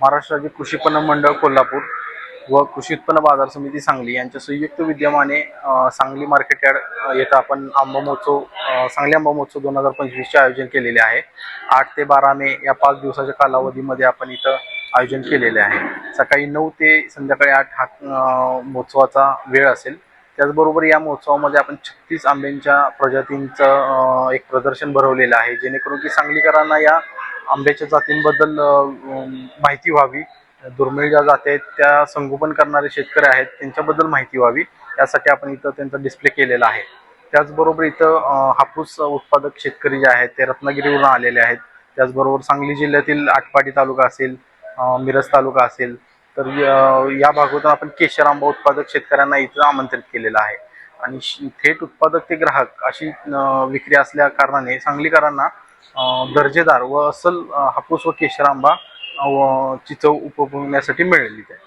महाराष्ट्र राज्य कृषी पणन मंडळ कोल्हापूर व कृषी उत्पन्न बाजार समिती सांगली यांच्या संयुक्त विद्यमाने सांगली मार्केट यार्ड येथे आपण आंबा महोत्सव सांगली आंबा महोत्सव दोन हजार पंचवीसचे आयोजन केलेले आहे. आठ ते बारा मे या पाच दिवसाच्या कालावधीमध्ये आपण इथं आयोजन केलेले आहे. सकाळी नऊ ते संध्याकाळी आठ हा महोत्सवाचा वेळ असेल. त्याचबरोबर या महोत्सवामध्ये आपण छत्तीस आंब्यांच्या प्रजातींचं एक प्रदर्शन भरवलेलं आहे. जेणेकरून की सांगलीकरांना या आंब्याच्या जातींबद्दल माहिती व्हावी. दुर्मिळ ज्या जाती आहेत त्या संगोपन करणारे शेतकरी आहेत त्यांच्याबद्दल माहिती व्हावी. यासाठी आपण इथं त्यांचा डिस्प्ले केलेला आहे. त्याचबरोबर इथं हापूस उत्पादक शेतकरी जे आहेत ते रत्नागिरीवरून आलेले आहेत. त्याचबरोबर सांगली जिल्ह्यातील आटपाडी तालुका असेल मिरज तालुका असेल तर य- या भागातून आपण केशर आंबा उत्पादक शेतकऱ्यांना इथं आमंत्रित केलेलं आहे. आणि थेट उत्पादक ते ग्राहक अशी विक्री असल्या कारणाने सांगलीकरांना दर्जेदार व असल हापूस व केशर आंबा अ, ची चव उपभोगण्यासाठी मिळेल आहे